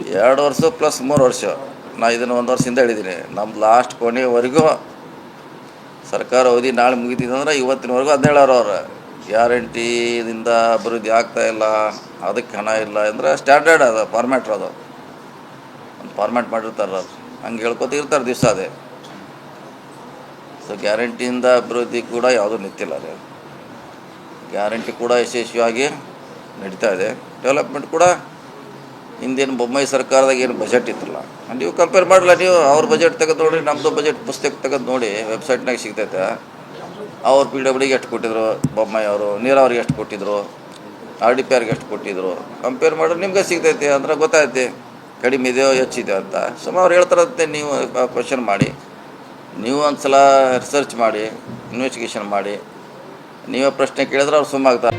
ಎರಡು ವರ್ಷ ಪ್ಲಸ್ ಮೂರು ವರ್ಷ. ನಾ ಇದನ್ನು ಒಂದು ವರ್ಷದಿಂದ ಹೇಳಿದ್ದೀನಿ ನಮ್ಮ ಲಾಸ್ಟ್ ಕೊನೆವರೆಗೂ ಸರ್ಕಾರ ಅವಧಿ ನಾಳೆ ಮುಗಿತಿದಂದ್ರೆ ಇವತ್ತಿನವರೆಗೂ ಹದಿನೇಳು ಅವರು. ಗ್ಯಾರಂಟಿದಿಂದ ಅಭಿವೃದ್ಧಿ ಆಗ್ತಾ ಇಲ್ಲ. ಅದಕ್ಕೆ ಹಣ ಇಲ್ಲ ಅಂದರೆ ಸ್ಟ್ಯಾಂಡರ್ಡ್ ಅದು ಫಾರ್ಮ್ಯಾಟ್ ಅದು. ಒಂದು ಫಾರ್ಮ್ಯಾಟ್ ಮಾಡಿರ್ತಾರೆ ಅದು. ಹಂಗೆ ಹೇಳ್ಕೊತ ಇರ್ತಾರೆ ದಿವಸ ಅದೇ. ಸೊ ಗ್ಯಾರಂಟಿಯಿಂದ ಅಭಿವೃದ್ಧಿ ಕೂಡ ಯಾವುದೂ ನಿಂತಿಲ್ಲ ರೀ ಗ್ಯಾರಂಟಿ ಕೂಡ ಯಶಸ್ವಿಯಾಗಿ ನಡೀತಾ ಇದೆ. ಡೆವಲಪ್ಮೆಂಟ್ ಕೂಡ ಹಿಂದಿನ ಬೊಮ್ಮಾಯಿ ಸರ್ಕಾರದಾಗ ಏನು ಬಜೆಟ್ ಇತ್ತಲ್ಲ? ನೀವು ಕಂಪೇರ್ ಮಾಡಲ್ಲ ನೀವು ಅವ್ರ ಬಜೆಟ್ ತೆಗೆದು ನೋಡಿ ನಮ್ಮದು ಬಜೆಟ್ ಪುಸ್ತಕ ತೆಗೆದು ನೋಡಿ ವೆಬ್ಸೈಟ್ನಾಗ ಸಿಗ್ತೈತೆ. ಅವ್ರು ಪಿ ಡಬ್ಲ್ಯೂಗೆ ಎಷ್ಟು ಕೊಟ್ಟಿದ್ರು, ಬೊಮ್ಮಾಯಿ ಅವರು, ನೀರಾವರಿಗೆ ಎಷ್ಟು ಕೊಟ್ಟಿದ್ರು ಆರ್ ಡಿ ಪಿ ಆರ್ಗೆ ಎಷ್ಟು ಕೊಟ್ಟಿದ್ರು ಕಂಪೇರ್ ಮಾಡಿದ್ರೆ ನಿಮ್ಗೆ ಸಿಗ್ತೈತೆ, ಅಂದ್ರೆ ಗೊತ್ತಾಯ್ತೆ, ಕಡಿಮೆ ಇದೆಯೋ, ಹೆಚ್ಚಿದೆಯೋ ಅಂತ. ಸುಮ್ಮ ಅವ್ರು ಹೇಳ್ತಾರಂತೆ, ನೀವು ಕ್ವಶನ್ ಮಾಡಿ. ನೀವು ಒಂದು ಸಲ ರಿಸರ್ಚ್ ಮಾಡಿ ಇನ್ವೆಸ್ಟಿಗೇಷನ್ ಮಾಡಿ. ನೀವೇ ಪ್ರಶ್ನೆ ಕೇಳಿದ್ರೆ ಅವ್ರು ಸುಮ್ಮಾಗ್ತಾರೆ.